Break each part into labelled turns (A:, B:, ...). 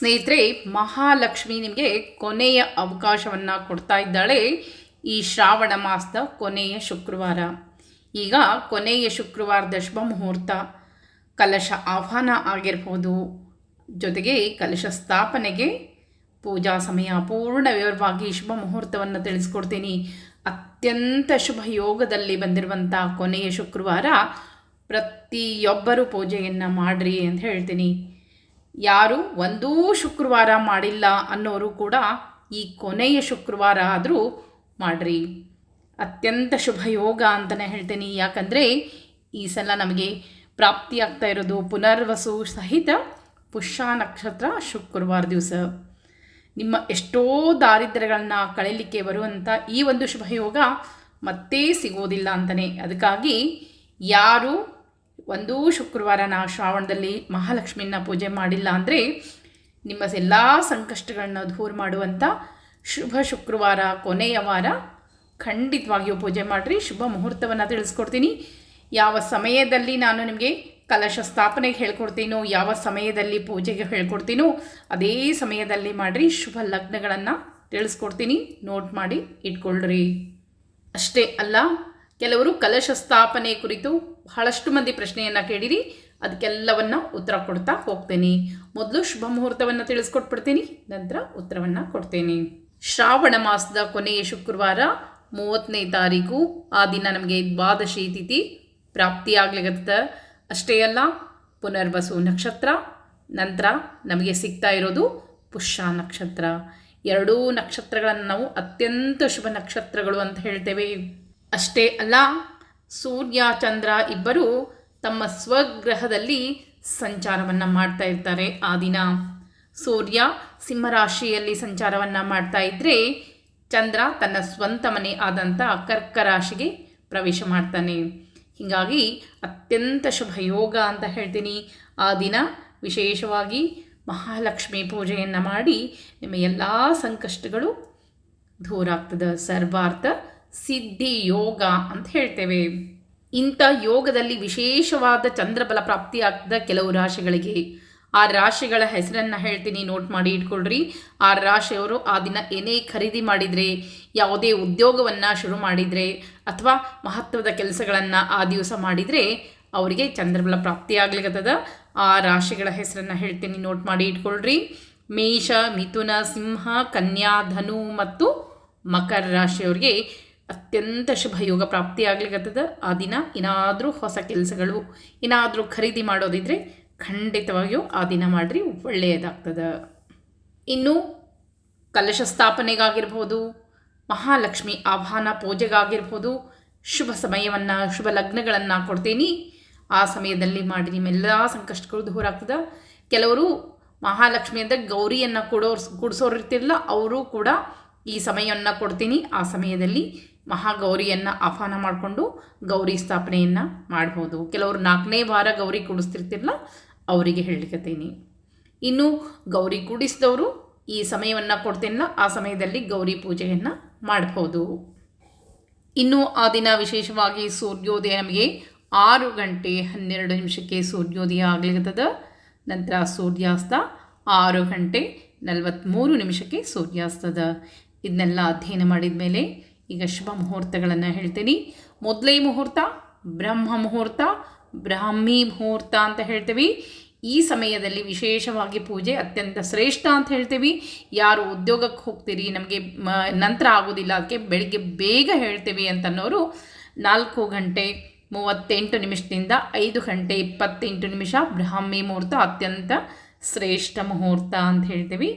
A: ಸ್ನೇಹಿತರೆ, ಮಹಾಲಕ್ಷ್ಮಿ ನಿಮಗೆ ಕೊನೆಯ ಅವಕಾಶವನ್ನು ಕೊಡ್ತಾ ಇದ್ದಾಳೆ ಈ ಶ್ರಾವಣ ಮಾಸದ ಕೊನೆಯ ಶುಕ್ರವಾರ. ಈಗ ಕೊನೆಯ ಶುಕ್ರವಾರದ ಶುಭ ಮುಹೂರ್ತ. ಕಲಶ ಆಹ್ವಾನ ಆಗಿರ್ಬೋದು. ಜೊತೆಗೆ ಕಲಶ ಸ್ಥಾಪನೆಗೆ ಪೂಜಾ ಸಮಯ ಪೂರ್ಣ ವಿವರವಾಗಿ ಶುಭ ಮುಹೂರ್ತವನ್ನು ತಿಳಿಸ್ಕೊಡ್ತೀನಿ. ಅತ್ಯಂತ ಶುಭ ಯೋಗದಲ್ಲಿ ಬಂದಿರುವಂಥ ಕೊನೆಯ ಶುಕ್ರವಾರ ಪ್ರತಿಯೊಬ್ಬರೂ ಪೂಜೆಯನ್ನು ಮಾಡ್ರಿ ಅಂತ ಹೇಳ್ತೀನಿ. ಯಾರು ಒಂದೂ ಶುಕ್ರವಾರ ಮಾಡಿಲ್ಲ ಅನ್ನೋರು ಕೂಡ ಈ ಕೊನೆಯ ಶುಕ್ರವಾರ ಆದರೂ ಮಾಡ್ರಿ. ಅತ್ಯಂತ ಶುಭ ಯೋಗ ಅಂತಲೇ ಹೇಳ್ತೀನಿ. ಯಾಕಂದರೆ ಈ ಸಲ ನಮಗೆ ಪ್ರಾಪ್ತಿಯಾಗ್ತಾ ಇರೋದು ಪುನರ್ವಸು ಸಹಿತ ಪುಷ್ಯ ನಕ್ಷತ್ರ ಶುಕ್ರವಾರ ದಿವಸ. ನಿಮ್ಮ ಎಷ್ಟೋ ದಾರಿದ್ರ್ಯಗಳನ್ನ ಕಳೀಲಿಕ್ಕೆ ಬರುವಂಥ ಈ ಒಂದು ಶುಭಯೋಗ ಮತ್ತೆ ಸಿಗೋದಿಲ್ಲ ಅಂತಲೇ ಅದಕ್ಕಾಗಿ ಯಾರು ಒಂದೂ ಶುಕ್ರವಾರ ನಾವು ಶ್ರಾವಣದಲ್ಲಿ ಮಹಾಲಕ್ಷ್ಮಿನ ಪೂಜೆ ಮಾಡಿಲ್ಲ ಅಂದರೆ ನಿಮ್ಮ ಎಲ್ಲ ಸಂಕಷ್ಟಗಳನ್ನ ದೂರ ಮಾಡುವಂಥ ಶುಭ ಶುಕ್ರವಾರ ಕೊನೆಯ ವಾರ ಖಂಡಿತವಾಗಿಯೂ ಪೂಜೆ ಮಾಡಿರಿ. ಶುಭ ಮುಹೂರ್ತವನ್ನು ತಿಳಿಸ್ಕೊಡ್ತೀನಿ. ಯಾವ ಸಮಯದಲ್ಲಿ ನಾನು ನಿಮಗೆ ಕಲಶ ಸ್ಥಾಪನೆಗೆ ಹೇಳ್ಕೊಡ್ತೀನೋ, ಯಾವ ಸಮಯದಲ್ಲಿ ಪೂಜೆಗೆ ಹೇಳ್ಕೊಡ್ತೀನೋ, ಅದೇ ಸಮಯದಲ್ಲಿ ಮಾಡಿರಿ. ಶುಭ ಲಗ್ನಗಳನ್ನು ತಿಳಿಸ್ಕೊಡ್ತೀನಿ. ನೋಟ್ ಮಾಡಿ ಇಟ್ಕೊಳ್ರಿ. ಅಷ್ಟೇ ಅಲ್ಲ ಕೆಲವರು ಕಲಶ ಸ್ಥಾಪನೆ ಕುರಿತು ಬಹಳಷ್ಟು ಮಂದಿ ಪ್ರಶ್ನೆಯನ್ನು ಕೇಳಿರಿ. ಅದಕ್ಕೆಲ್ಲವನ್ನು ಉತ್ತರ ಕೊಡ್ತಾ ಹೋಗ್ತೇನೆ. ಮೊದಲು ಶುಭ ಮುಹೂರ್ತವನ್ನು ತಿಳಿಸ್ಕೊಟ್ಬಿಡ್ತೀನಿ, ನಂತರ ಉತ್ತರವನ್ನು ಕೊಡ್ತೇನೆ. ಶ್ರಾವಣ ಮಾಸದ ಕೊನೆಯ ಶುಕ್ರವಾರ ಮೂವತ್ತನೇ ತಾರೀಕು, ಆ ದಿನ ನಮಗೆ ದ್ವಾದಶಿ ತಿಥಿ ಪ್ರಾಪ್ತಿಯಾಗ್ಲಿಗತ್ತ ಅಷ್ಟೇ ಅಲ್ಲ, ಪುನರ್ವಸು ನಕ್ಷತ್ರ, ನಂತರ ನಮಗೆ ಸಿಗ್ತಾ ಇರೋದು ಪುಷ್ಯ ನಕ್ಷತ್ರ. ಎರಡೂ ನಕ್ಷತ್ರಗಳನ್ನು ನಾವು ಅತ್ಯಂತ ಶುಭ ನಕ್ಷತ್ರಗಳು ಅಂತ ಹೇಳ್ತೇವೆ. ಅಷ್ಟೇ ಅಲ್ಲ, ಸೂರ್ಯ, ಚಂದ್ರ ಇಬ್ಬರು ತಮ್ಮ ಸ್ವಗ್ರಹದಲ್ಲಿ ಸಂಚಾರವನ್ನು ಮಾಡ್ತಾ ಇರ್ತಾರೆ ಆ ದಿನ. ಸೂರ್ಯ ಸಿಂಹರಾಶಿಯಲ್ಲಿ ಸಂಚಾರವನ್ನು ಮಾಡ್ತಾ ಇದ್ದರೆ ಚಂದ್ರ ತನ್ನ ಸ್ವಂತ ಮನೆ ಆದಂಥ ಕರ್ಕ ರಾಶಿಗೆ ಪ್ರವೇಶ ಮಾಡ್ತಾನೆ. ಹೀಗಾಗಿ ಅತ್ಯಂತ ಶುಭ ಯೋಗ ಅಂತ ಹೇಳ್ತೀನಿ. ಆ ದಿನ ವಿಶೇಷವಾಗಿ ಮಹಾಲಕ್ಷ್ಮಿ ಪೂಜೆಯನ್ನು ಮಾಡಿ ನಿಮ್ಮ ಎಲ್ಲ ಸಂಕಷ್ಟಗಳು ದೂರ ಆಗ್ತದೆ ಸರ್ವಾರ್ಥ ಸಿದ್ಧಿ ಯೋಗ ಅಂತ ಹೇಳ್ತೇವೆ. ಇಂಥ ಯೋಗದಲ್ಲಿ ವಿಶೇಷವಾದ ಚಂದ್ರಬಲ ಪ್ರಾಪ್ತಿಯಾಗದ ಕೆಲವು ರಾಶಿಗಳಿಗೆ. ಆ ರಾಶಿಗಳ ಹೆಸರನ್ನು ಹೇಳ್ತೀನಿ ನೋಟ್ ಮಾಡಿ ಇಟ್ಕೊಳ್ರಿ. ಆ ರಾಶಿಯವರು ಆ ದಿನ ಏನೇ ಖರೀದಿ ಮಾಡಿದರೆ, ಯಾವುದೇ ಉದ್ಯೋಗವನ್ನು ಶುರು ಮಾಡಿದರೆ, ಅಥವಾ ಮಹತ್ವದ ಕೆಲಸಗಳನ್ನು ಆ ದಿವಸ ಮಾಡಿದರೆ, ಅವರಿಗೆ ಚಂದ್ರಬಲ ಪ್ರಾಪ್ತಿಯಾಗ್ಲಿಕ್ಕದ ಆ ರಾಶಿಗಳ ಹೆಸರನ್ನು ಹೇಳ್ತೀನಿ ನೋಟ್ ಮಾಡಿ ಇಟ್ಕೊಳ್ರಿ. ಮೇಷ, ಮಿಥುನ, ಸಿಂಹ, ಕನ್ಯಾ, ಧನು ಮತ್ತು ಮಕರ ರಾಶಿಯವರಿಗೆ ಅತ್ಯಂತ ಶುಭ ಯೋಗ ಪ್ರಾಪ್ತಿಯಾಗ್ಲಿಕ್ಕತ್ತದ ಆ ದಿನ ಏನಾದರೂ ಹೊಸ ಕೆಲಸಗಳು, ಏನಾದರೂ ಖರೀದಿ ಮಾಡೋದಿದ್ರೆ ಖಂಡಿತವಾಗಿಯೂ ಆ ದಿನ ಮಾಡಿರಿ, ಒಳ್ಳೆಯದಾಗ್ತದೆ. ಇನ್ನು ಕಲಶ ಸ್ಥಾಪನೆಗಾಗಿರ್ಬೋದು, ಮಹಾಲಕ್ಷ್ಮಿ ಆಹ್ವಾನ ಪೂಜೆಗಾಗಿರ್ಬೋದು, ಶುಭ ಸಮಯವನ್ನು, ಶುಭ ಲಗ್ನಗಳನ್ನು ಕೊಡ್ತೀನಿ. ಆ ಸಮಯದಲ್ಲಿ ಮಾಡಿ ನಿಮ್ಮೆಲ್ಲ ಸಂಕಷ್ಟಗಳು ದೂರ ಆಗ್ತದೆ. ಕೆಲವರು ಮಹಾಲಕ್ಷ್ಮಿ ಅಂದರೆ ಗೌರಿಯನ್ನು ಕೊಡೋರು ಕೊಡಿಸೋರು ಇರ್ತಿರಲ್ಲ ಅವರು ಕೂಡ ಈ ಸಮಯವನ್ನು ಕೊಡ್ತೀನಿ. ಆ ಸಮಯದಲ್ಲಿ ಮಹಾಗೌರಿಯನ್ನು ಆಹ್ವಾನ ಮಾಡಿಕೊಂಡು ಗೌರಿ ಸ್ಥಾಪನೆಯನ್ನು ಮಾಡ್ಬೋದು. ಕೆಲವರು ನಾಲ್ಕನೇ ವಾರ ಗೌರಿ ಕೂಡಿಸ್ತಿರ್ತಿರಲ್ಲ ಅವರಿಗೆ ಹೇಳಿಕತ್ತೀನಿ ಇನ್ನು ಗೌರಿ ಕೂಡಿಸಿದವರು ಈ ಸಮಯವನ್ನು ಕೊಡ್ತೀನಲ್ಲ, ಆ ಸಮಯದಲ್ಲಿ ಗೌರಿ ಪೂಜೆಯನ್ನು ಮಾಡ್ಬೋದು. ಇನ್ನು ಆ ದಿನ ವಿಶೇಷವಾಗಿ ಸೂರ್ಯೋದಯ ನಮಗೆ ಆರು ಗಂಟೆ ಹನ್ನೆರಡು ನಿಮಿಷಕ್ಕೆ ಸೂರ್ಯೋದಯ ಆಗ್ಲಿಕ್ಕತ್ತದ ನಂತರ ಸೂರ್ಯಾಸ್ತ ಆರು ಗಂಟೆ ನಲವತ್ತ್ಮೂರು ನಿಮಿಷಕ್ಕೆ ಸೂರ್ಯಾಸ್ತದ. ಇದನ್ನೆಲ್ಲ ಅಧ್ಯಯನ ಮಾಡಿದ ಮೇಲೆ ಈಗ ಶುಭ ಮುಹೂರ್ತಗಳನ್ನು ಹೇಳ್ತೀನಿ. ಮೊದಲೇ ಮುಹೂರ್ತ, ಬ್ರಹ್ಮ ಮುಹೂರ್ತ, ಬ್ರಾಹ್ಮಿ ಮುಹೂರ್ತ ಅಂತ ಹೇಳ್ತೀವಿ. ಈ ಸಮಯದಲ್ಲಿ ವಿಶೇಷವಾಗಿ ಪೂಜೆ ಅತ್ಯಂತ ಶ್ರೇಷ್ಠ ಅಂತ ಹೇಳ್ತೀವಿ. ಯಾರು ಉದ್ಯೋಗಕ್ಕೆ ಹೋಗ್ತೀರಿ, ನಮಗೆ ನಂತರ ಆಗೋದಿಲ್ಲ, ಅದಕ್ಕೆ ಬೆಳಿಗ್ಗೆ ಬೇಗ ಹೇಳ್ತೀವಿ ಅಂತನ್ನೋರು ನಾಲ್ಕು ಗಂಟೆ ಮೂವತ್ತೆಂಟು ನಿಮಿಷದಿಂದ ಐದು ಗಂಟೆ ಇಪ್ಪತ್ತೆಂಟು ನಿಮಿಷ ಬ್ರಾಹ್ಮಿ ಮುಹೂರ್ತ ಅತ್ಯಂತ ಶ್ರೇಷ್ಠ ಮುಹೂರ್ತ ಅಂತ ಹೇಳ್ತೀವಿ.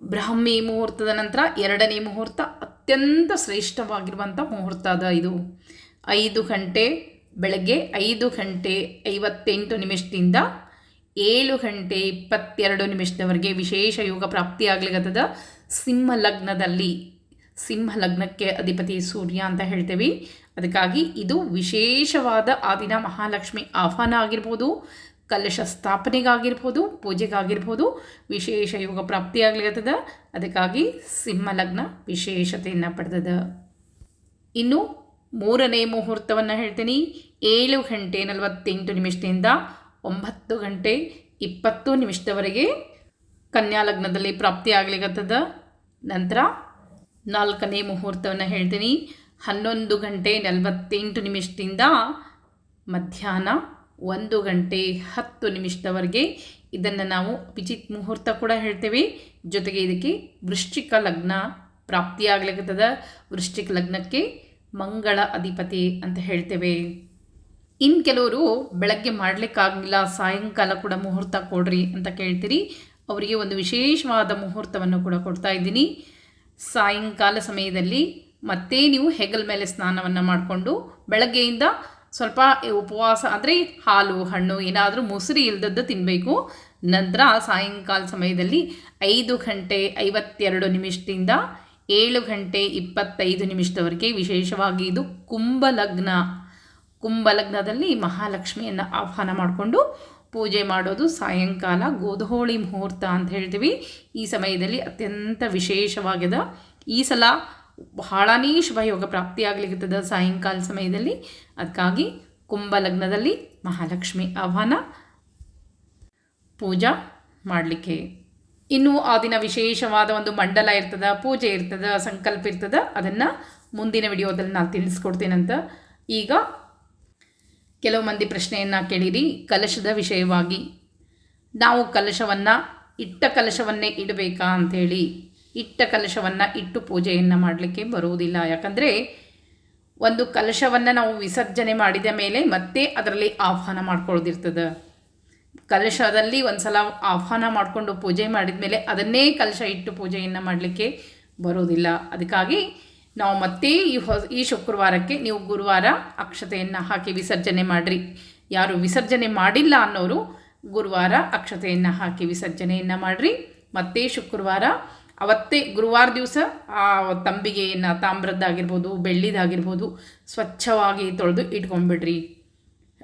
A: ಬ್ರಾಹ್ಮಿ ಮುಹೂರ್ತದ ನಂತರ ಎರಡನೇ ಮುಹೂರ್ತ ಅತ್ಯಂತ ಶ್ರೇಷ್ಠವಾಗಿರುವಂಥ ಮುಹೂರ್ತ ಅದ ಇದು. ಐದು ಗಂಟೆ ಬೆಳಗ್ಗೆ ಐದು ಗಂಟೆ ಐವತ್ತೆಂಟು ನಿಮಿಷದಿಂದ ಏಳು ಗಂಟೆ ಇಪ್ಪತ್ತೆರಡು ನಿಮಿಷದವರೆಗೆ ವಿಶೇಷ ಯೋಗ ಪ್ರಾಪ್ತಿಯಾಗಲಿಗತದ ಸಿಂಹ ಲಗ್ನದಲ್ಲಿ ಸಿಂಹ ಲಗ್ನಕ್ಕೆ ಅಧಿಪತಿ ಸೂರ್ಯ ಅಂತ ಹೇಳ್ತೇವೆ. ಅದಕ್ಕಾಗಿ ಇದು ವಿಶೇಷವಾದ ಆ ದಿನ ಮಹಾಲಕ್ಷ್ಮಿ ಆಹ್ವಾನ ಆಗಿರ್ಬೋದು. ಕಲಶ ಸ್ಥಾಪನೆಗಾಗಿರ್ಬೋದು, ಪೂಜೆಗಾಗಿರ್ಬೋದು, ವಿಶೇಷ ಯೋಗ ಪ್ರಾಪ್ತಿಯಾಗ್ಲಿಕ್ಕತ್ತದ ಅದಕ್ಕಾಗಿ ಸಿಂಹ ಲಗ್ನ ವಿಶೇಷತೆಯನ್ನು ಪಡೆದದ. ಇನ್ನು ಮೂರನೇ ಮುಹೂರ್ತವನ್ನು ಹೇಳ್ತೀನಿ. ಏಳು ಗಂಟೆ ನಲವತ್ತೆಂಟು ನಿಮಿಷದಿಂದ ಒಂಬತ್ತು ಗಂಟೆ ಇಪ್ಪತ್ತು ನಿಮಿಷದವರೆಗೆ ಕನ್ಯಾ ಲಗ್ನದಲ್ಲಿ ಪ್ರಾಪ್ತಿ ಆಗ್ಲಿಕ್ಕತ್ತದ ನಂತರ ನಾಲ್ಕನೇ ಮುಹೂರ್ತವನ್ನು ಹೇಳ್ತೀನಿ. ಹನ್ನೊಂದು ಗಂಟೆ ನಲವತ್ತೆಂಟು ನಿಮಿಷದಿಂದ ಮಧ್ಯಾಹ್ನ ಒಂದು ಗಂಟೆ ಹತ್ತು ನಿಮಿಷದವರೆಗೆ ಇದನ್ನು ನಾವು ವಿಚಿತ್ ಮುಹೂರ್ತ ಕೂಡ ಹೇಳ್ತೇವೆ. ಜೊತೆಗೆ ಇದಕ್ಕೆ ವೃಶ್ಚಿಕ ಲಗ್ನ ಪ್ರಾಪ್ತಿಯಾಗ್ಲಿಕ್ಕತ್ತದ ವೃಶ್ಚಿಕ ಲಗ್ನಕ್ಕೆ ಮಂಗಳ ಅಧಿಪತಿ ಅಂತ ಹೇಳ್ತೇವೆ. ಇನ್ನು ಕೆಲವರು ಬೆಳಗ್ಗೆ ಮಾಡಲಿಕ್ಕಾಗಲಿಲ್ಲ, ಸಾಯಂಕಾಲ ಕೂಡ ಮುಹೂರ್ತ ಕೊಡ್ರಿ ಅಂತ ಕೇಳ್ತೀರಿ. ಅವರಿಗೆ ಒಂದು ವಿಶೇಷವಾದ ಮುಹೂರ್ತವನ್ನು ಕೂಡ ಕೊಡ್ತಾ ಇದ್ದೀನಿ. ಸಾಯಂಕಾಲ ಸಮಯದಲ್ಲಿ ಮತ್ತೆ ನೀವು ಹೆಗಲ್ ಮೇಲೆ ಸ್ನಾನವನ್ನು ಮಾಡಿಕೊಂಡು ಬೆಳಗ್ಗೆಯಿಂದ ಸ್ವಲ್ಪ ಉಪವಾಸ ಅಂದರೆ ಹಾಲು, ಹಣ್ಣು, ಏನಾದರೂ ಮೊಸರಿ ಇಲ್ದದ್ದು ತಿನ್ನಬೇಕು ನಂತರ ಸಾಯಂಕಾಲ ಸಮಯದಲ್ಲಿ ಐದು ಗಂಟೆ ಐವತ್ತೆರಡು ನಿಮಿಷದಿಂದ ಏಳು ಗಂಟೆ ಇಪ್ಪತ್ತೈದು ನಿಮಿಷದವರೆಗೆ ವಿಶೇಷವಾಗಿ ಇದು ಕುಂಭಲಗ್ನ. ಕುಂಭಲಗ್ನದಲ್ಲಿ ಮಹಾಲಕ್ಷ್ಮಿಯನ್ನು ಆಹ್ವಾನ ಮಾಡಿಕೊಂಡು ಪೂಜೆ ಮಾಡೋದು ಸಾಯಂಕಾಲ ಗೋಧೋಳಿ ಮುಹೂರ್ತ ಅಂತ ಹೇಳ್ತೀವಿ. ಈ ಸಮಯದಲ್ಲಿ ಅತ್ಯಂತ ವಿಶೇಷವಾಗಿದೆ ಈ ಸಲ ಬಹಳನೇ ಶುಭಯೋಗ ಪ್ರಾಪ್ತಿಯಾಗಲಿಕ್ಕದ ಸಾಯಂಕಾಲ ಸಮಯದಲ್ಲಿ. ಅದಕ್ಕಾಗಿ ಕುಂಭ ಲಗ್ನದಲ್ಲಿ ಮಹಾಲಕ್ಷ್ಮಿ ಆಹ್ವಾನ ಪೂಜಾ ಮಾಡಲಿಕ್ಕೆ. ಇನ್ನು ಆ ದಿನ ವಿಶೇಷವಾದ ಒಂದು ಮಂಡಲ ಇರ್ತದ, ಪೂಜೆ ಇರ್ತದ, ಸಂಕಲ್ಪ ಇರ್ತದ, ಅದನ್ನು ಮುಂದಿನ ವಿಡಿಯೋದಲ್ಲಿ ನಾನು ತಿಳಿಸ್ಕೊಡ್ತೇನಂತ ಈಗ ಕೆಲವು ಮಂದಿ ಪ್ರಶ್ನೆಯನ್ನು ಕೇಳಿರಿ. ಕಲಶದ ವಿಷಯವಾಗಿ. ನಾವು ಕಲಶವನ್ನು, ಇಟ್ಟ ಕಲಶವನ್ನೇ ಇಡಬೇಕಾ ಅಂಥೇಳಿ ಇಟ್ಟ ಕಲಶವನ್ನು ಇಟ್ಟು ಪೂಜೆಯನ್ನು ಮಾಡಲಿಕ್ಕೆ ಬರುವುದಿಲ್ಲ. ಯಾಕಂದರೆ ಒಂದು ಕಲಶವನ್ನು ನಾವು ವಿಸರ್ಜನೆ ಮಾಡಿದ ಮೇಲೆ ಮತ್ತೆ ಅದರಲ್ಲಿ ಆಹ್ವಾನ ಮಾಡ್ಕೊಳ್ಳೋದಿರ್ತದೆ. ಕಲಶದಲ್ಲಿ ಒಂದು ಸಲ ಆಹ್ವಾನ ಮಾಡಿಕೊಂಡು ಪೂಜೆ ಮಾಡಿದ ಮೇಲೆ ಅದನ್ನೇ ಕಲಶ ಇಟ್ಟು ಪೂಜೆಯನ್ನು ಮಾಡಲಿಕ್ಕೆ ಬರೋದಿಲ್ಲ ಅದಕ್ಕಾಗಿ ನಾವು ಮತ್ತೆ ಈ ಹೊ, ಈ ಶುಕ್ರವಾರಕ್ಕೆ ನೀವು ಗುರುವಾರ ಅಕ್ಷತೆಯನ್ನು ಹಾಕಿ ವಿಸರ್ಜನೆ ಮಾಡಿರಿ. ಯಾರು ವಿಸರ್ಜನೆ ಮಾಡಿಲ್ಲ ಅನ್ನೋರು ಗುರುವಾರ ಅಕ್ಷತೆಯನ್ನು ಹಾಕಿ ವಿಸರ್ಜನೆಯನ್ನು ಮಾಡಿರಿ. ಮತ್ತೆ ಶುಕ್ರವಾರ ಅವತ್ತೇ ಗುರುವಾರ ದಿವಸ ಆ ತಂಬಿಗೆಯನ್ನು ತಾಮ್ರದ್ದಾಗಿರ್ಬೋದು ಬೆಳ್ಳಿದಾಗಿರ್ಬೋದು ಸ್ವಚ್ಛವಾಗಿ ತೊಳೆದು ಇಟ್ಕೊಂಡ್ಬಿಡ್ರಿ.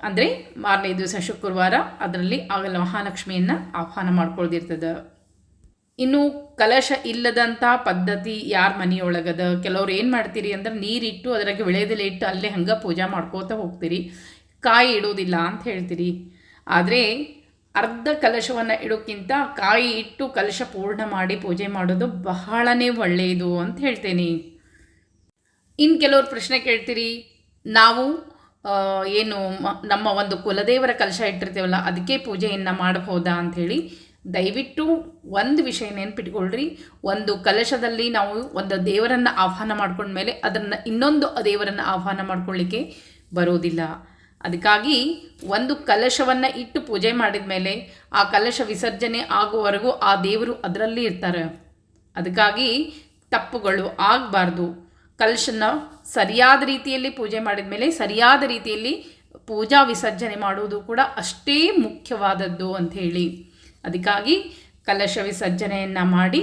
A: ಅಂದರೆ ಮಾರನೇ ದಿವಸ ಶುಕ್ರವಾರ ಅದರಲ್ಲಿ ಆಗಲ್ಲ ಮಹಾಲಕ್ಷ್ಮಿಯನ್ನು ಆಹ್ವಾನ ಮಾಡ್ಕೊಳ್ದಿರ್ತದೆ. ಇನ್ನು ಕಲಶ ಇಲ್ಲದಂಥ ಪದ್ಧತಿ ಯಾರ ಮನೆಯೊಳಗದ? ಕೆಲವ್ರು ಏನು ಮಾಡ್ತೀರಿ ಅಂದ್ರೆ ನೀರಿಟ್ಟು ಅದರಾಗೆ ವಿಳೆದೆಲೆ ಇಟ್ಟು ಅಲ್ಲೇ ಹಂಗೆ ಪೂಜೆ ಮಾಡ್ಕೋತ ಹೋಗ್ತೀರಿ. ಕಾಯಿ ಇಡೋದಿಲ್ಲ ಅಂತ ಹೇಳ್ತೀರಿ. ಆದರೆ ಅರ್ಧ ಕಲಶವನ್ನು ಇಡೋಕ್ಕಿಂತ ಕಾಯಿ ಇಟ್ಟು ಕಲಶ ಪೂರ್ಣ ಮಾಡಿ ಪೂಜೆ ಮಾಡೋದು ಬಹಳನೇ ಒಳ್ಳೆಯದು ಅಂತ ಹೇಳ್ತೇನೆ. ಇನ್ನು ಕೆಲವರು ಪ್ರಶ್ನೆ ಕೇಳ್ತೀರಿ, ನಾವು ಏನು ನಮ್ಮ ಒಂದು ಕುಲದೇವರ ಕಲಶ ಇಟ್ಟಿರ್ತೀವಲ್ಲ, ಅದಕ್ಕೆ ಪೂಜೆಯನ್ನು ಮಾಡಬಹುದಾ ಅಂಥೇಳಿ ದಯವಿಟ್ಟು ಒಂದು ವಿಷಯ ನೆನ್ಪಿಟ್ಕೊಳ್ರಿ. ಒಂದು ಕಲಶದಲ್ಲಿ ನಾವು ಒಂದು ದೇವರನ್ನು ಆಹ್ವಾನ ಮಾಡ್ಕೊಂಡ್ಮೇಲೆ ಅದನ್ನು ಇನ್ನೊಂದು ದೇವರನ್ನು ಆಹ್ವಾನ ಮಾಡ್ಕೊಳ್ಳಿಕ್ಕೆ ಬರೋದಿಲ್ಲ. ಅದಕ್ಕಾಗಿ ಒಂದು ಕಲಶವನ್ನು ಇಟ್ಟು ಪೂಜೆ ಮಾಡಿದ ಮೇಲೆ ಆ ಕಲಶ ವಿಸರ್ಜನೆ ಆಗುವವರೆಗೂ ಆ ದೇವರು ಅದರಲ್ಲಿ ಇರ್ತಾರೆ. ಅದಕ್ಕಾಗಿ ತಪ್ಪುಗಳು ಆಗಬಾರ್ದು. ಕಲಶನ ಸರಿಯಾದ ರೀತಿಯಲ್ಲಿ ಪೂಜೆ ಮಾಡಿದ ಮೇಲೆ ಸರಿಯಾದ ರೀತಿಯಲ್ಲಿ ಪೂಜಾ ವಿಸರ್ಜನೆ ಮಾಡುವುದು ಕೂಡ ಅಷ್ಟೇ ಮುಖ್ಯವಾದದ್ದು ಅಂಥೇಳಿ. ಅದಕ್ಕಾಗಿ ಕಲಶ ವಿಸರ್ಜನೆಯನ್ನು ಮಾಡಿ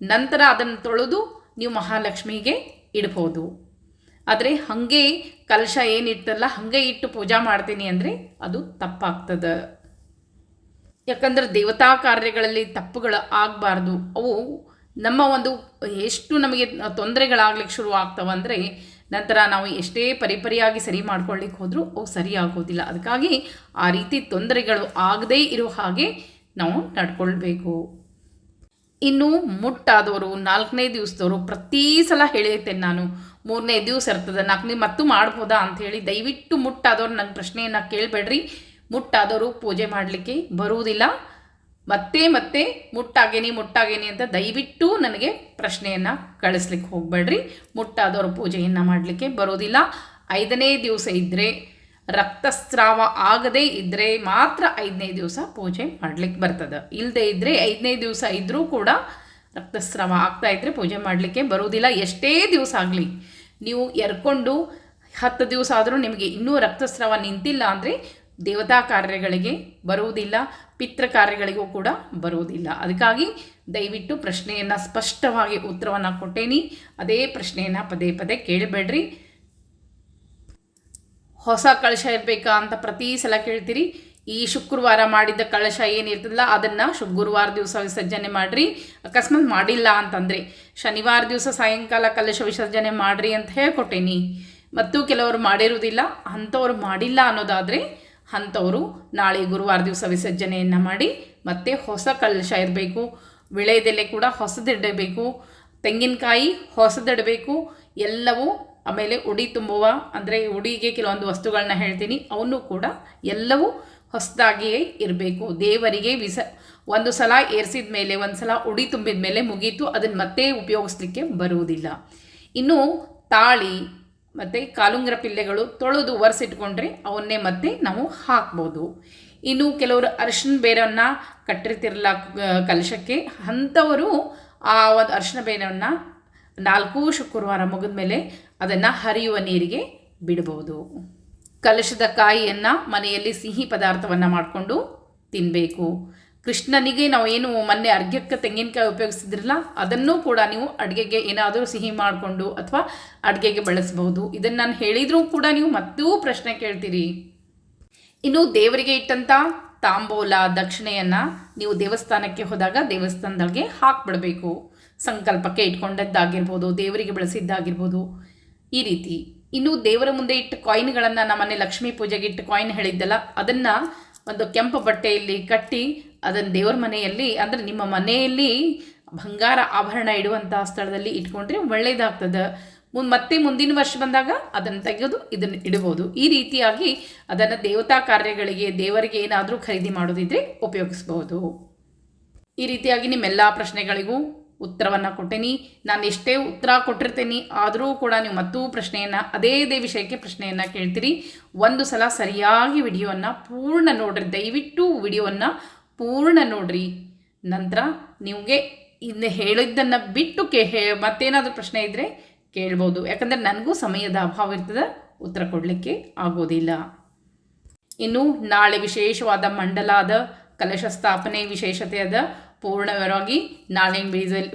A: ನಂತರ ಅದನ್ನು ತೊಳೆದು ನೀವು ಮಹಾಲಕ್ಷ್ಮಿಗೆ ಇಡ್ಬೋದು ಆದರೆ ಹಾಗೆ ಕಲಶ ಏನಿಟ್ಟಲ್ಲ ಹಾಗೆ ಇಟ್ಟು ಪೂಜಾ ಮಾಡ್ತೀನಿ ಅಂದರೆ ಅದು ತಪ್ಪಾಗ್ತದೆ. ಯಾಕಂದ್ರೆ ದೇವತಾ ಕಾರ್ಯಗಳಲ್ಲಿ ತಪ್ಪುಗಳು ಆಗಬಾರ್ದು. ಅವು ನಮ್ಮ ಒಂದು ಎಷ್ಟು ನಮಗೆ ತೊಂದರೆಗಳಾಗ್ಲಿಕ್ಕೆ ಶುರು ಆಗ್ತವಂದರೆ ನಂತರ ನಾವು ಎಷ್ಟೇ ಪರಿಪರಿಯಾಗಿ ಸರಿ ಮಾಡ್ಕೊಳ್ಳಿಕ್ಕೆ ಹೋದರೂ ಅವು ಸರಿ ಆಗೋದಿಲ್ಲ. ಅದಕ್ಕಾಗಿ ಆ ರೀತಿ ತೊಂದರೆಗಳು ಆಗದೇ ಇರೋ ಹಾಗೆ ನಾವು ನಡ್ಕೊಳ್ಬೇಕು. ಇನ್ನು ಮುಟ್ಟಾದವರು, ನಾಲ್ಕನೇ ದಿವಸದವರು ಪ್ರತಿ ಸಲ ಹೇಳಿರ್ತೇನೆ ನಾನು ಮೂರನೇ ದಿವಸ ಇರ್ತದೆ. ನೀವು ಮತ್ತು ಮಾಡ್ಬೋದಾ ಅಂಥೇಳಿ ದಯವಿಟ್ಟು ಮುಟ್ಟಾದವ್ರು ನನ್ನ ಪ್ರಶ್ನೆಯನ್ನು ಕೇಳಬೇಡ್ರಿ. ಮುಟ್ಟಾದವರು ಪೂಜೆ ಮಾಡಲಿಕ್ಕೆ ಬರುವುದಿಲ್ಲ. ಮತ್ತೆ ಮತ್ತೆ ಮುಟ್ಟಾಗೇನಿ ಮುಟ್ಟಾಗೇನಿ ಅಂತ ದಯವಿಟ್ಟು ನನಗೆ ಪ್ರಶ್ನೆಯನ್ನು ಕಳಿಸ್ಲಿಕ್ಕೆ ಹೋಗಬೇಡ್ರಿ. ಮುಟ್ಟಾದವರು ಪೂಜೆಯನ್ನು ಮಾಡಲಿಕ್ಕೆ ಬರೋದಿಲ್ಲ ಐದನೇ ದಿವಸ ಇದ್ದರೆ ರಕ್ತಸ್ರಾವ ಆಗದೇ ಇದ್ದರೆ ಮಾತ್ರ ಐದನೇ ದಿವಸ ಪೂಜೆ ಮಾಡಲಿಕ್ಕೆ ಬರ್ತದೆ. ಇಲ್ಲದೇ ಇದ್ದರೆ ಐದನೇ ದಿವಸ ಇದ್ದರೂ ಕೂಡ ರಕ್ತಸ್ರಾವ ಆಗ್ತಾ ಇದ್ದರೆ ಪೂಜೆ ಮಾಡಲಿಕ್ಕೆ ಬರೋದಿಲ್ಲ ಎಷ್ಟೇ ದಿವಸ ಆಗಲಿ, ನೀವು ಎರ್ಕೊಂಡು ಹತ್ತು ದಿವಸ ಆದರೂ ನಿಮಗೆ ಇನ್ನೂ ರಕ್ತಸ್ರಾವ ನಿಂತಿಲ್ಲ ಅಂದರೆ ದೇವತಾ ಕಾರ್ಯಗಳಿಗೆ ಬರುವುದಿಲ್ಲ, ಪಿತೃ ಕಾರ್ಯಗಳಿಗೂ ಕೂಡ ಬರುವುದಿಲ್ಲ. ಅದಕ್ಕಾಗಿ ದಯವಿಟ್ಟು ಪ್ರಶ್ನೆಯನ್ನು ಸ್ಪಷ್ಟವಾಗಿ ಉತ್ತರವನ್ನು ಕೊಟ್ಟೇನಿ. ಅದೇ ಪ್ರಶ್ನೆಯನ್ನು ಪದೇ ಪದೇ ಕೇಳಬೇಡ್ರಿ. ಹೊಸ ಕಳಶ ಇರಬೇಕಾ ಅಂತ ಪ್ರತಿ ಸಲ ಕೇಳ್ತೀರಿ. ಈ ಶುಕ್ರವಾರ ಮಾಡಿದ್ದ ಕಳಶ ಏನಿರ್ತದಲ್ಲ, ಅದನ್ನು ಶು ಗುರುವಾರ ದಿವಸ ವಿಸರ್ಜನೆ ಮಾಡಿರಿ, ಅಕಸ್ಮಾತ್ ಮಾಡಿಲ್ಲ ಅಂತಂದರೆ. ಶನಿವಾರ ದಿವಸ ಸಾಯಂಕಾಲ ಕಲಶ ವಿಸರ್ಜನೆ ಮಾಡಿರಿ ಅಂತ ಹೇಳ್ಕೊಟ್ಟೇನಿ. ಮತ್ತು ಕೆಲವರು ಮಾಡಿರುವುದಿಲ್ಲ, ಅಂಥವ್ರು ಮಾಡಿಲ್ಲ ಅನ್ನೋದಾದರೆ, ಅಂಥವರು ನಾಳೆ ಗುರುವಾರ ದಿವಸ ವಿಸರ್ಜನೆಯನ್ನು ಮಾಡಿ, ಮತ್ತೆ ಹೊಸ ಕಲಶ ಇರಬೇಕು. ವಿಳೆದೆಲೆ ಕೂಡ ಹೊಸದಿಡಬೇಕು. ತೆಂಗಿನಕಾಯಿ ಹೊಸದಿಡಬೇಕು. ಎಲ್ಲವೂ ಆಮೇಲೆ ಉಡಿ ತುಂಬುವ, ಅಂದರೆ ಉಡಿಗೆ ಕೆಲವೊಂದು ವಸ್ತುಗಳನ್ನ ಹೇಳ್ತೀನಿ, ಅವನ್ನು ಕೂಡ ಎಲ್ಲವೂ ಹೊಸದಾಗಿಯೇ ಇರಬೇಕು. ದೇವರಿಗೆ ವಿಸ, ಒಂದು ಸಲ ಏರಿಸಿದ ಮೇಲೆ, ಒಂದು ಸಲ ಉಡಿ ತುಂಬಿದ ಮೇಲೆ ಮುಗೀತು. ಅದನ್ನು ಮತ್ತೆ ಉಪಯೋಗಿಸ್ಲಿಕ್ಕೆ ಬರುವುದಿಲ್ಲ. ಇನ್ನು ತಾಳಿ, ಮತ್ತು ಕಾಲುಂಗ್ರ ಪಿಲ್ಲೆಗಳು ತೊಳೆದು ಒರೆಸಿಟ್ಕೊಂಡ್ರೆ ಅವನ್ನೇ ಮತ್ತೆ ನಾವು ಹಾಕ್ಬೋದು. ಇನ್ನು ಕೆಲವರು ಅರಿಶಿನ ಬೇರವನ್ನು ಕಟ್ಟಿರ್ತಿರಲ್ಲ ಕಲಶಕ್ಕೆ. ಅಂಥವರು ಆ ಒಂದು ಅರಿಶಿನ ಬೇರವನ್ನು ನಾಲ್ಕು ಶುಕ್ರವಾರ ಮುಗಿದ ಮೇಲೆ ಅದನ್ನು ಹರಿಯುವ ನೀರಿಗೆ ಬಿಡಬಹುದು ಕಲಶದ ಕಾಯಿಯನ್ನು ಮನೆಯಲ್ಲಿ ಸಿಹಿ ಪದಾರ್ಥವನ್ನು ಮಾಡಿಕೊಂಡು ತಿನ್ನಬೇಕು ಕೃಷ್ಣನಿಗೆ ನಾವು ಏನು ಮೊನ್ನೆ ಅರ್ಘ್ಯಕ್ಕೆ ತೆಂಗಿನಕಾಯಿ ಉಪಯೋಗಿಸಿದ್ರಲ್ಲ, ಅದನ್ನು ಕೂಡ ನೀವು ಅಡುಗೆಗೆ ಏನಾದರೂ ಸಿಹಿ ಮಾಡಿಕೊಂಡು ಅಥವಾ ಅಡುಗೆಗೆ ಬಳಸಬಹುದು ಇದನ್ನು ನಾನು ಹೇಳಿದರೂ ಕೂಡ ನೀವು ಮತ್ತೂ ಪ್ರಶ್ನೆ ಕೇಳ್ತೀರಿ. ಇನ್ನು ದೇವರಿಗೆ ಇಟ್ಟಂಥ ತಾಂಬೂಲ ದಕ್ಷಿಣೆಯನ್ನು ನೀವು ದೇವಸ್ಥಾನಕ್ಕೆ ಹೋದಾಗ ದೇವಸ್ಥಾನದೊಳಗೆ ಹಾಕ್ಬಿಡಬೇಕು. ಸಂಕಲ್ಪಕ್ಕೆ ಇಟ್ಕೊಂಡದ್ದಾಗಿರ್ಬೋದು, ದೇವರಿಗೆ ಬಳಸಿದ್ದಾಗಿರ್ಬೋದು. ಈ ರೀತಿ. ಇನ್ನು ದೇವರ ಮುಂದೆ ಇಟ್ಟ ಕಾಯಿನ್ಗಳನ್ನು ನಮ್ಮನೆ ಲಕ್ಷ್ಮೀ ಪೂಜೆಗೆ ಇಟ್ಟು ಕಾಯಿನ್ ಹೇಳಿದ್ದಲ್ಲ, ಅದನ್ನು ಒಂದು ಕೆಂಪು ಬಟ್ಟೆಯಲ್ಲಿ ಕಟ್ಟಿ ಅದನ್ನು ದೇವರ ಮನೆಯಲ್ಲಿ, ಅಂದರೆ ನಿಮ್ಮ ಮನೆಯಲ್ಲಿ ಬಂಗಾರ ಆಭರಣ ಇಡುವಂತಹ ಸ್ಥಳದಲ್ಲಿ ಇಟ್ಕೊಂಡ್ರೆ ಒಳ್ಳೆಯದಾಗ್ತದೆ ಮುನ್ ಮತ್ತೆ ಮುಂದಿನ ವರ್ಷ ಬಂದಾಗ ಅದನ್ನು ತೆಗೆದು ಇದನ್ನು ಇಡ್ಬೋದು ಈ ರೀತಿಯಾಗಿ ಅದನ್ನು ದೇವತಾ ಕಾರ್ಯಗಳಿಗೆ, ದೇವರಿಗೆ ಏನಾದರೂ ಖರೀದಿ ಮಾಡೋದಿದ್ರೆ ಉಪಯೋಗಿಸ್ಬೋದು ಈ ರೀತಿಯಾಗಿ ನಿಮ್ಮೆಲ್ಲ ಪ್ರಶ್ನೆಗಳಿಗೂ ಉತ್ತರವನ್ನು ಕೊಟ್ಟೇನಿ. ನಾನು ಎಷ್ಟೇ ಉತ್ತರ ಕೊಟ್ಟಿರ್ತೀನಿ, ಆದರೂ ಕೂಡ ನೀವು ಮತ್ತೂ ಪ್ರಶ್ನೆಯನ್ನು, ಅದೇ ಇದೇ ವಿಷಯಕ್ಕೆ ಪ್ರಶ್ನೆಯನ್ನು ಕೇಳ್ತೀರಿ. ಒಂದು ಸಲ ಸರಿಯಾಗಿ ವಿಡಿಯೋವನ್ನು ಪೂರ್ಣ ನೋಡ್ರಿ, ದಯವಿಟ್ಟು ವಿಡಿಯೋವನ್ನು ಪೂರ್ಣ ನೋಡ್ರಿ. ನಂತರ ನಿಮಗೆ ಇನ್ನು ಹೇಳಿದ್ದನ್ನು ಬಿಟ್ಟು ಕೇ, ಹೇ, ಮತ್ತೇನಾದರೂ ಪ್ರಶ್ನೆ ಇದ್ದರೆ ಕೇಳ್ಬೋದು. ಯಾಕಂದರೆ ನನಗೂ ಸಮಯದ ಅಭಾವ ಇರ್ತದೆ, ಉತ್ತರ ಕೊಡಲಿಕ್ಕೆ ಆಗೋದಿಲ್ಲ. ಇನ್ನು ನಾಳೆ ವಿಶೇಷವಾದ ಮಂಡಲಾದ ಕಲಶ ಸ್ಥಾಪನೆ ವಿಶೇಷತೆಯಾದ ಪೂರ್ಣವಾಗಿ ನಾಳೆ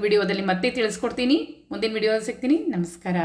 A: ವಿಡಿಯೋದಲ್ಲಿ ಮತ್ತೆ ತಿಳಿಸ್ಕೊಡ್ತೀನಿ. ಮುಂದಿನ ವಿಡಿಯೋದಲ್ಲಿ ಸಿಗ್ತೀನಿ. ನಮಸ್ಕಾರ.